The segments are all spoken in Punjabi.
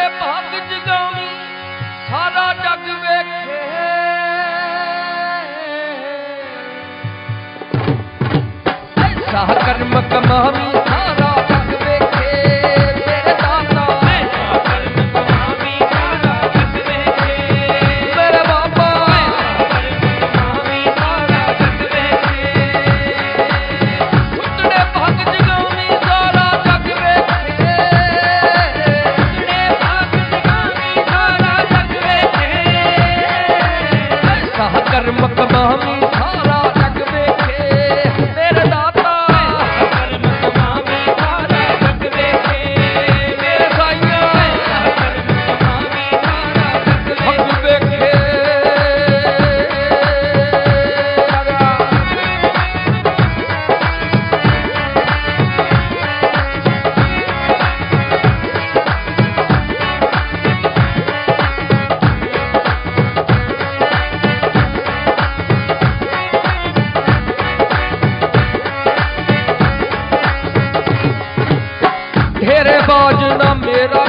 ਦੇ ਭਗ ਸਾਰਾ ਜੱਗ ਕਰਮ ਕਮਾਵੀ स्वामी बाजना मेरा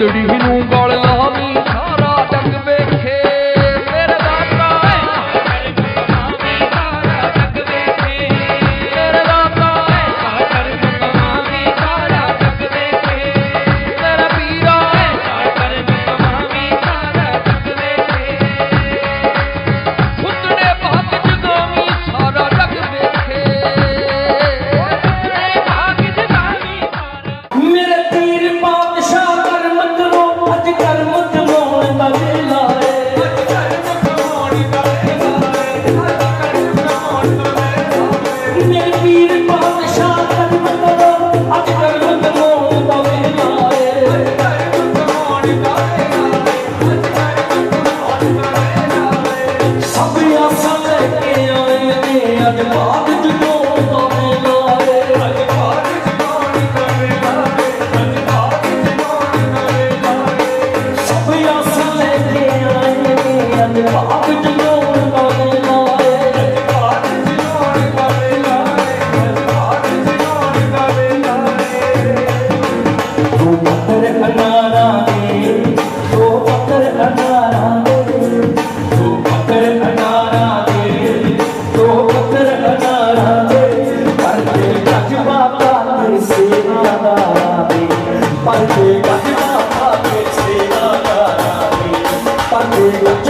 ದುಡಿಹಿನು Apa?